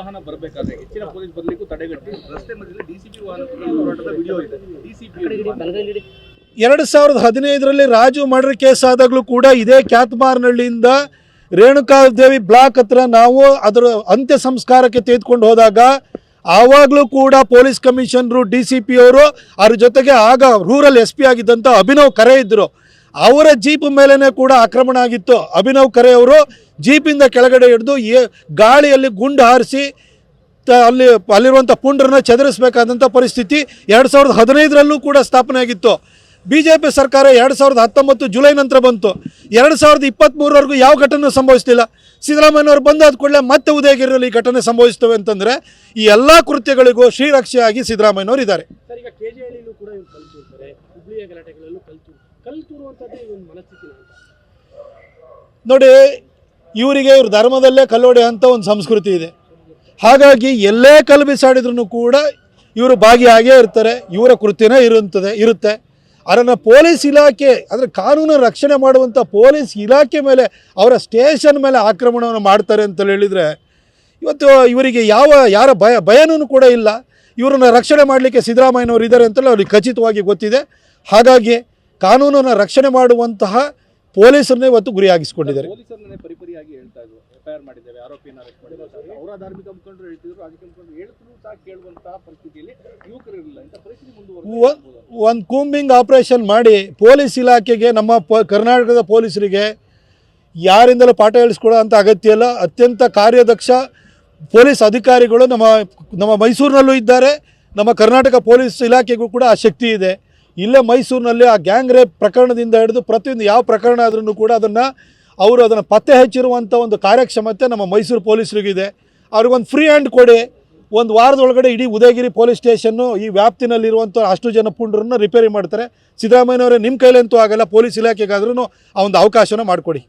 ವಾಹನ ಬರಬೇಕಾದ್ರೆ ಹೆಚ್ಚಿನ ಪೊಲೀಸ್ ಬರ್ಲಿಕ್ಕೂ ತಡೆಗಟ್ಟಿ ರಸ್ತೆ ಮಧ್ಯದಲ್ಲಿ ಡಿಸಿಪಿ ವಾಹನ ಹೋರಾಟದ ವಿಡಿಯೋ ಇದೆ. ಡಿಸಿಪಿ ಎರಡು ಸಾವಿರದ ಹದಿನೈದರಲ್ಲಿ ರಾಜು ಮರ್ಡರ್ ಕೇಸ್ ಆದಾಗಲೂ ಕೂಡ ಇದೇ ಕ್ಯಾತ್ಮಾರ್ನಹಳ್ಳಿಯಿಂದ ರೇಣುಕಾದೇವಿ ಬ್ಲಾಕ್ ಹತ್ರ ನಾವು ಅದರ ಅಂತ್ಯ ಸಂಸ್ಕಾರಕ್ಕೆ ತೆಗೆದುಕೊಂಡು ಹೋದಾಗ ಆವಾಗಲೂ ಕೂಡ police commissioner D C P ಅವರು ಅದ್ರ ಜೊತೆಗೆ ಆಗ ರೂರಲ್ ಎಸ್ ಪಿ ಆಗಿದ್ದಂಥ ಅಭಿನವ್ ಕರೆ ಇದ್ದರು ಅವರ ಜೀಪ್ ಮೇಲೇ ಕೂಡ ಆಕ್ರಮಣ ಆಗಿತ್ತು. ಅಭಿನವ್ ಖರೆ ಅವರು ಜೀಪಿಂದ ಕೆಳಗಡೆ ಹಿಡಿದು ಗಾಳಿಯಲ್ಲಿ ಗುಂಡು ಹಾರಿಸಿ ಅಲ್ಲಿ ಅಲ್ಲಿರುವಂಥ ಪುಂಡ್ರನ್ನ ಚದರಿಸಬೇಕಾದಂಥ ಪರಿಸ್ಥಿತಿ ಎರಡು ಸಾವಿರದ ಹದಿನೈದರಲ್ಲೂ ಕೂಡ ಸ್ಥಾಪನೆ ಆಗಿತ್ತು. ಬಿ ಜೆ ಪಿ ಸರ್ಕಾರ ಎರಡು ಸಾವಿರದ ಹತ್ತೊಂಬತ್ತು ಜುಲೈ ನಂತರ ಬಂತು. ಎರಡು ಸಾವಿರದ ಇಪ್ಪತ್ತ್ಮೂರವರೆಗೂ ಯಾವ ಘಟನೆ ಸಂಭವಿಸ್ತಿಲ್ಲ. ಸಿದ್ದರಾಮಯ್ಯನವರು ಬಂದಾದ ಕೂಡಲೇ ಮತ್ತೆ ಉದಯಗಿರಿಯಲ್ಲಿ ಈ ಘಟನೆ ಸಂಭವಿಸ್ತವೆ ಅಂತಂದರೆ ಈ ಎಲ್ಲ ಕೃತ್ಯಗಳಿಗೂ ಶ್ರೀರಕ್ಷೆಯಾಗಿ ಸಿದ್ದರಾಮಯ್ಯನವರು ಇದ್ದಾರೆ. ಕಲ್ತಿರ್ತಾರೆ ಹುಬ್ಳಿಯ ಗಲಾಟೆಗಳಲ್ಲೂ ಕಲ್ತು ಕಲ್ತೂರು ಅಂತದ್ದೇ ಈ ಒಂದು ಮನಸ್ಥಿತಿನ ಅಂತ ನೋಡಿ, ಇವರಿಗೆ ಇವ್ರ ಧರ್ಮದಲ್ಲೇ ಕಲ್ಲೊಡೆ ಅಂತ ಒಂದು ಸಂಸ್ಕೃತಿ ಇದೆ. ಹಾಗಾಗಿ ಎಲ್ಲೇ ಕಲ್ಲು ಬಿಸಾಡಿದ್ರು ಕೂಡ ಇವರು ಭಾಗಿಯಾಗೇ ಇರ್ತಾರೆ, ಇವರ ಕೃತ್ಯನೇ ಇರುತ್ತದೆ, ಇರುತ್ತೆ. ಅದನ್ನು ಪೊಲೀಸ್ ಇಲಾಖೆ, ಅಂದರೆ ಕಾನೂನು ರಕ್ಷಣೆ ಮಾಡುವಂಥ ಪೊಲೀಸ್ ಇಲಾಖೆ ಮೇಲೆ, ಅವರ ಸ್ಟೇಷನ್ ಮೇಲೆ ಆಕ್ರಮಣವನ್ನು ಮಾಡ್ತಾರೆ ಅಂತ ಹೇಳಿದರೆ, ಇವತ್ತು ಇವರಿಗೆ ಯಾವ, ಯಾರ ಭಯ, ಭಯನೂ ಕೂಡ ಇಲ್ಲ. ಇವರನ್ನು ರಕ್ಷಣೆ ಮಾಡಲಿಕ್ಕೆ ಸಿದ್ದರಾಮಯ್ಯನವರು ಇದ್ದಾರೆ ಅಂತಲೇ ಅವ್ರಿಗೆ ಖಚಿತವಾಗಿ ಗೊತ್ತಿದೆ. ಹಾಗಾಗಿ ಕಾನೂನನ್ನು ರಕ್ಷಣೆ ಮಾಡುವಂತಹ ಪೊಲೀಸರನ್ನೇ ಇವತ್ತು ಗುರಿಯಾಗಿಸಿಕೊಂಡಿದ್ದಾರೆ. ಒಂದು ಕೂಂಬಿಂಗ್ ಆಪರೇಷನ್ ಮಾಡಿ ಪೊಲೀಸ್ ಇಲಾಖೆಗೆ ನಮ್ಮ ಕರ್ನಾಟಕದ ಪೊಲೀಸರಿಗೆ ಯಾರಿಂದಲೂ ಪಾಠ ಹೇಳಿಸ್ಕೊಳ್ಳೋ ಅಂತ ಅಗತ್ಯ ಇಲ್ಲ. ಅತ್ಯಂತ ಕಾರ್ಯದಕ್ಷ ಪೊಲೀಸ್ ಅಧಿಕಾರಿಗಳು ನಮ್ಮ ನಮ್ಮ ಮೈಸೂರಿನಲ್ಲೂ ಇದ್ದಾರೆ. ನಮ್ಮ ಕರ್ನಾಟಕ ಪೊಲೀಸ್ ಇಲಾಖೆಗೂ ಕೂಡ ಆ ಶಕ್ತಿ ಇದೆ. ಇಲ್ಲೇ ಮೈಸೂರಿನಲ್ಲಿ ಆ ಗ್ಯಾಂಗ್ ರೇಪ್ ಪ್ರಕರಣದಿಂದ ಹಿಡಿದು ಪ್ರತಿಯೊಂದು ಯಾವ ಪ್ರಕರಣ ಆದ್ರೂ ಕೂಡ ಅದನ್ನು ಅವರು ಅದನ್ನು ಪತ್ತೆ ಹಚ್ಚಿರುವಂಥ ಒಂದು ಕಾರ್ಯಕ್ಷಮತೆ ನಮ್ಮ ಮೈಸೂರು ಪೊಲೀಸರಿಗಿದೆ. ಅವ್ರಿಗೊಂದು ಫ್ರೀ ಹ್ಯಾಂಡ್ ಕೊಡಿ. ಒಂದು ವಾರದೊಳಗಡೆ ಇಡೀ ಉದಯಗಿರಿ ಪೊಲೀಸ್ ಸ್ಟೇಷನ್ನು ಈ ವ್ಯಾಪ್ತಿನಲ್ಲಿರುವಂಥ ಅಷ್ಟು ಜನ ಪುಂಡ್ರನ್ನ ರಿಪೇರಿ ಮಾಡ್ತಾರೆ. ಸಿದ್ದರಾಮಯ್ಯನವರೇ ನಿಮ್ಮ ಕೈಲಂತೂ ಆಗಲ್ಲ, ಪೊಲೀಸ್ ಇಲಾಖೆಗಾದ್ರೂ ಆ ಒಂದು ಅವಕಾಶನ ಮಾಡಿಕೊಡಿ.